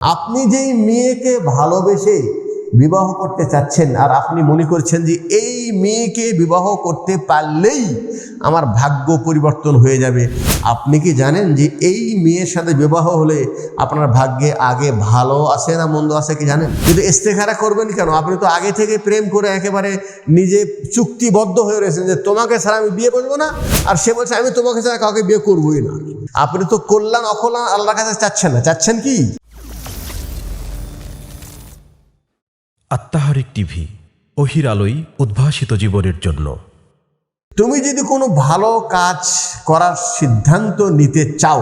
আপনি যেই মেয়েকে ভালোবেসে বিবাহ করতে চাচ্ছেন, আর আপনি মনে করছেন যে এই মেয়েকে বিবাহ করতে পারলেই আমার ভাগ্য পরিবর্তন হয়ে যাবে, আপনি কি জানেন যে এই মেয়ের সাথে বিবাহ হলে আপনার ভাগ্যে আগে ভালো আছে না মন্দ আছে কি জানেন? কিন্তু ইস্তেখারা করবেন কেন? আপনি তো আগে থেকে প্রেম করে একেবারে নিজে চুক্তিবদ্ধ হয়ে রয়েছেন যে তোমাকে ছাড়া আমি বিয়ে করব না, আর সে বলছে আমি তোমাকে ছাড়া কাউকে বিয়ে করবোই না। আপনি তো কল্যাণ, অকল্যাণ আল্লাহর কাছে চাচ্ছেন না। চাচ্ছেন কি? আত্মাহারিক টিভি, অহির আলোই উদ্ভাসিত জীবনের জন্য। তুমি যদি কোনো ভালো কাজ করার সিদ্ধান্ত নিতে চাও,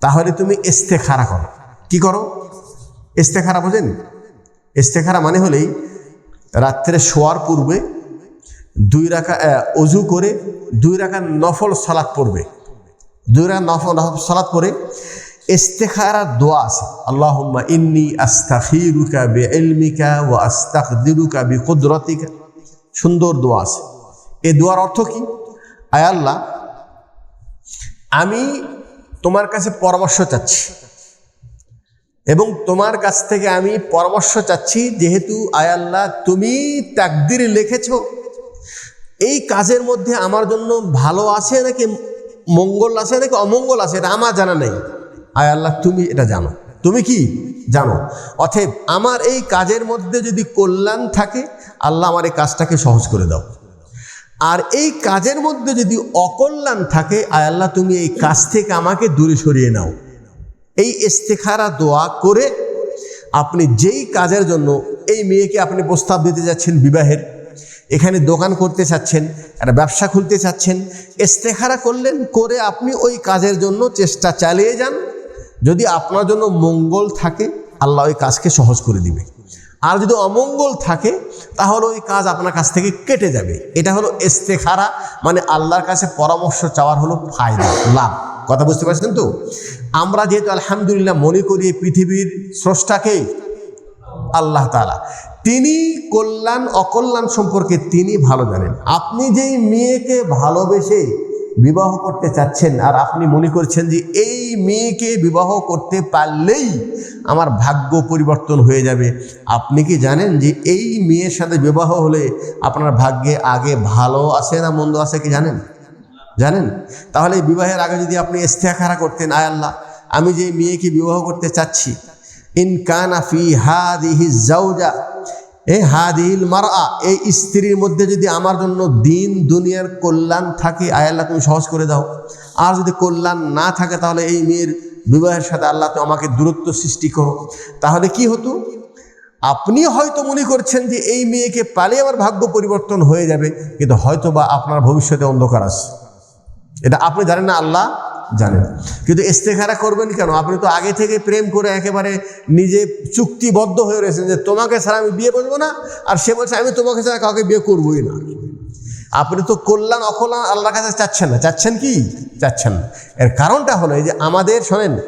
তাহলে তুমি ইস্তেখারা করো। কি করো? ইস্তেখারা বোঝেন? ইস্তেখারা মানে হলেই রাত্রে শোয়ার পূর্বে দুই রাখা অজু করে দুই রাখা নফল সালাত পড়বে। দুই রাখা নফল নফল সালাত পড়ে ইস্তেখারার দোয়া আছে। আল্লাহুম্মা ইন্নি আস্তাখিরুকা বি ইলমিকা ওয়া আস্তাকদিরুকা বি কুদরতিকা সুন্দর দোয়া আছে। এই দোয়ার অর্থ কি? আয় আল্লাহ, আমি তোমার কাছে পরামর্শ চাচ্ছি এবং তোমার কাছ থেকে আমি পরামর্শ চাচ্ছি, যেহেতু আয় আল্লাহ, তুমি তাকদির লিখেছ। এই কাজের মধ্যে আমার জন্য ভালো আছে নাকি মঙ্গল আছে নাকি অমঙ্গল আছে এটা আমার জানা নেই। আয় আল্লাহ, তুমি এটা জানো। তুমি কি? জানো। অতএব আমার এই কাজের মধ্যে যদি কল্যাণ থাকে, আল্লাহ আমার এই কাজটাকে সহজ করে দাও। আর এই কাজের মধ্যে যদি অকল্যাণ থাকে, আয় আল্লাহ, তুমি এই কাজ থেকে আমাকে দূরে সরিয়ে নাও। এই ইস্তেখারা দোয়া করে আপনি যেই কাজের জন্য এই মেয়েকে আপনি প্রস্তাব দিতে যাচ্ছেন বিবাহের, এখানে দোকান করতে চাচ্ছেন, একটা ব্যবসা খুলতে চাচ্ছেন, ইস্তেখারা করলেন, করে আপনি ওই কাজের জন্য চেষ্টা চালিয়ে যান। যদি আপনার জন্য মঙ্গল থাকে, আল্লাহ ওই কাজকে সহজ করে দিবে। আর যদি অমঙ্গল থাকে, তাহলে ওই কাজ আপনার কাছ থেকে কেটে যাবে। এটা হলো ইস্তেখারা মানে আল্লাহর কাছে পরামর্শ চাওয়ার হলো ফায়দা, লাভ। কথা বুঝতে পারছেন তো? আমরা যেহেতু আলহামদুলিল্লাহ মনে করি পৃথিবীর স্রষ্টাকে আল্লাহ তালা তিনি কল্যাণ, অকল্যাণ সম্পর্কে তিনি ভালো জানেন। আপনি যেই মেয়েকে ভালোবেসে বিবাহ করতে চাচ্ছেন আর আপনি মনে করছেন যে এই মেয়েকে বিবাহ করতে পারলেই আমার ভাগ্য পরিবর্তন হয়ে যাবে। আপনি কি জানেন যে এই মেয়ের সাথে বিবাহ হলে আপনার ভাগ্যে আগে ভালো আছে না মন্দ আছে কি জানেন? জানেন? তাহলে বিবাহের আগে যদি আপনি ইস্তেখারা করতেন, আয় আল্লাহ, আমি যে মেয়েকে বিবাহ করতে চাচ্ছি, ইন কানা ফি হাদিহি জাউজা এ হাদিহিল মারআ, এই স্ত্রীর মধ্যে যদি আমার জন্য দিন দুনিয়ার কল্যাণ থাকে, আয় আল্লাহ তুমি সহজ করে দাও। আর যদি কল্যাণ না থাকে, তাহলে এই মেয়ের বিবাহের সাথে আল্লাহ তো আমাকে দূরত্ব সৃষ্টি করো। তাহলে কি হতো? আপনি হয়তো মনে করছেন যে এই মেয়েকে পালে আমার ভাগ্য পরিবর্তন হয়ে যাবে, কিন্তু হয়তো বা আপনার ভবিষ্যতে অন্ধকার আছে। এটা আপনি জানেন না, আল্লাহ জানেন। কিন্তু ইস্তেখারা করবেন কেন? আপনি তো আগে থেকে প্রেম করে একেবারে নিজে চুক্তিবদ্ধ হয়ে রয়েছেন যে তোমাকে ছাড়া আমি বিয়ে করব না, আর সে বলছে, আমি তোমাকে ছাড়া কাউকে বিয়ে করবোই না। আপনি তো কল্যাণ, অকল্যাণ আল্লাহর কাছে চাচ্ছেন না। চাচ্ছেন কি? চাচ্ছেন এর কারণটা হলো যে আমাদের, শোনেন,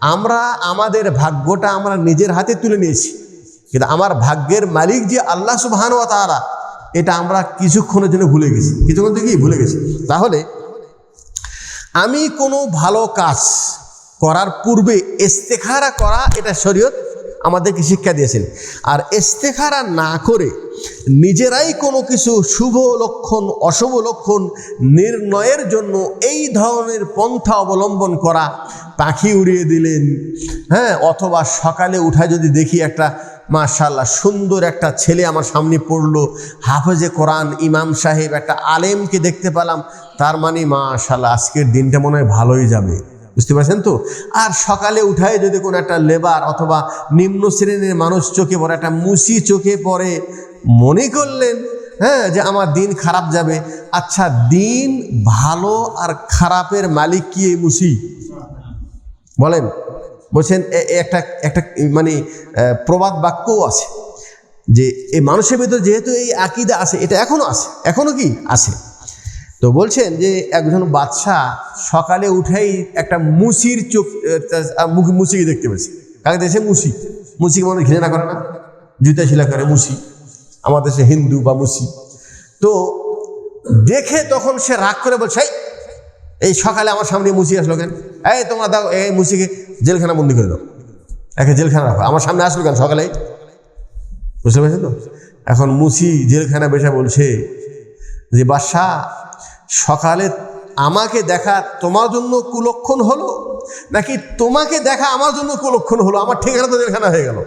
আমরা আমাদের ভাগ্যটা আমরা নিজের হাতে তুলে নিয়েছি। কিন্তু আমার ভাগ্যের মালিক যে আল্লাহ সুবহান ও তারা এটা আমরা কিছুক্ষণের জন্য ভুলে গেছি। কিছুক্ষণ থেকেই ভুলে গেছি। তাহলে আমি কোনো ভালো কাজ করার পূর্বে ইস্তেখারা করা এটা শরীয়ত আমাদেরকে শিক্ষা দিয়েছেন। আর ইস্তেখারা না করে নিজেরাই কোনো কিছু শুভ লক্ষণ, অশুভ লক্ষণ নির্ণয়ের জন্য এই ধরনের পন্থা অবলম্বন করা, পাখি উড়িয়ে দিলেন হ্যাঁ অথবা সকালে উঠা যদি দেখি একটা মাশাল্লাহ সুন্দর একটা ছেলে আমার সামনে পড়ল। হাফেজে কোরআন, ইমাম সাহেব, একটা আলেমকে দেখতে পেলাম। তার মানে মাশাল্লাহ আজকের দিনটা মনে হয় ভালোই যাবে। বুঝতে পারছেন তো? আর সকালে উঠায় যদি কোনো একটা লেবার অথবা নিম্ন শ্রেণির মানুষ চোখে পড়ে, একটা মুসি চোখে পড়ে, মনে করলেন হ্যাঁ যে আমার দিন খারাপ যাবে। আচ্ছা দিন ভালো আর খারাপের মালিক কি এই মুসি? বলেন। বলছেন একটা একটা মানে প্রবাদ বাক্যও আছে যে এই মানুষের ভিতর যেহেতু এই আকিদা আছে এটা এখনও আছে এখনও কি আছে? তো বলছেন যে একজন বাদশাহ সকালে উঠেই একটা মুসির চোখ মুখ মুসিকে দেখতে পেয়েছে। কাকে দেখছে? মুসি। মুসিকে মনে ঘৃণা করে না? জুতা শিলা করে মুসি। আমাদের দেশে হিন্দু বা মুসি। তো দেখে তখন সে রাগ করে বলছে "এই, এই সকালে আমার সামনে মুসি আসলো কেন? এই তোমরা দাও, এই মুসিকে জেলখানা বন্দি করে দাও। একে জেলখানা রাখো। আমার সামনে আসলো কেন সকালে? বুঝতে পেরেছেন তো? এখন মুসি জেলখানা বেসা বলছে যে বাদশাহ সকালে আমাকে দেখা তোমার জন্য কুলক্ষণ হলো? নাকি তোমাকে দেখা আমার জন্য কুলক্ষণ হলো? আমার ঠিকানা তো জেলখানা হয়ে গেল।